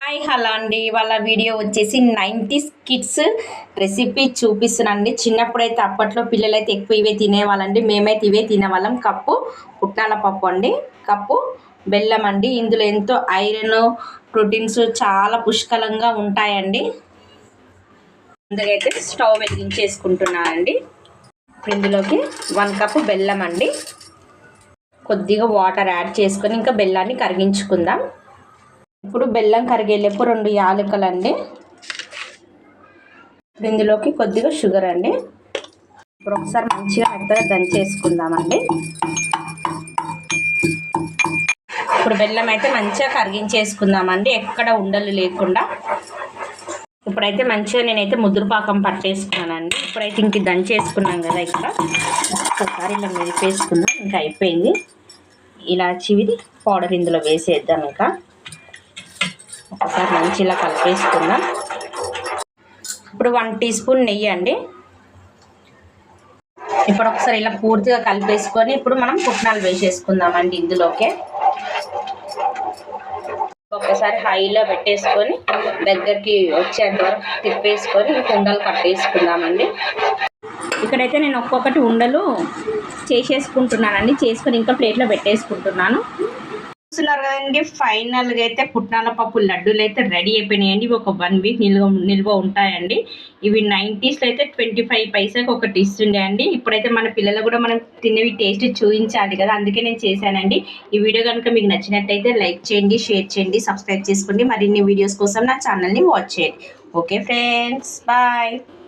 Hi hello అండి. వాళ్ళ video వచ్చేసి నైంటీస్ కిడ్స్ రెసిపీ చూపిస్తున్నానండి. చిన్నప్పుడైతే అప్పట్లో పిల్లలైతే ఎక్కువ ఇవే తినేవాళ్ళండి. మేమైతే ఇవే తినేవాళ్ళం. కప్పు పుట్నాల పప్పు అండి. కప్పు బెల్లం అండి. ఇందులో ఎంతో ఐరన్ ప్రోటీన్స్ చాలా పుష్కలంగా ఉంటాయండి. అందుకైతే స్టవ్ వెలిగించేసుకుంటున్నానండి. ఇందులోకి వన్ కప్పు బెల్లం అండి. కొద్దిగా వాటర్ యాడ్ చేసుకొని ఇంకా బెల్లాన్ని కరిగించుకుందాం. ఇప్పుడు బెల్లం కరిగేలేపు రెండు యాలకులు అండి ఇప్పుడు ఇందులోకి కొద్దిగా షుగర్ అండి. ఇప్పుడు ఒకసారి మంచిగా మెత్తగా దంచేసుకుందామండి ఇప్పుడు బెల్లం అయితే మంచిగా కరిగించేసుకుందామండి. ఎక్కడ ఉండలు లేకుండా. ఇప్పుడైతే మంచిగా నేనైతే ముద్రపాకం పట్టేసుకున్నానండి. ఇప్పుడైతే ఇంక దంచేసుకున్నాం కదా ఇక్కడ. ఒక్కసారి ఇలా మెరిపేసుకుందాం. ఇంకా అయిపోయింది. ఇలా చివిది పౌడర్ ఇందులో వేసేద్దాం ఇంకా. ఒకసారి మంచి ఇలా కలిపేసుకుందాం. ఇప్పుడు వన్ టీ స్పూన్ నెయ్యి అండి. ఇప్పుడు ఒకసారి ఇలా పూర్తిగా కలిపేసుకొని ఇప్పుడు మనం పుట్నాలు వేసేసుకుందామండి ఇందులోకే. ఒకసారి హైలో పెట్టేసుకొని దగ్గరికి వచ్చేంత వరకు తిప్పేసుకొని కుండలు కట్టేసుకుందామండి. ఇక్కడైతే నేను ఒక్కొక్కటి ఉండలు చేసేసుకుంటున్నానండి. చేసుకొని ఇంకా ప్లేట్లో పెట్టేసుకుంటున్నాను. చూస్తున్నారు కదండి. ఫైనల్గా అయితే పుట్నాల పప్పు లడ్డూలు అయితే రెడీ అయిపోయినాయండి. ఒక వన్ వీక్ నిల్వ నిల్వ ఉంటాయండి. ఇవి నైంటీస్లో అయితే ట్వంటీ ఫైవ్ పైసాకి ఒకటి ఇస్తుండే అండి. ఇప్పుడైతే మన పిల్లలు కూడా మనం తినేవి టేస్ట్ చూపించాలి కదా. అందుకే నేను చేశానండి. ఈ వీడియో కనుక మీకు నచ్చినట్టయితే లైక్ చేయండి షేర్ చేయండి సబ్స్క్రైబ్ చేసుకోండి. మరిన్ని వీడియోస్ కోసం నా ఛానల్ని వాచ్ చేయండి. Okay friends bye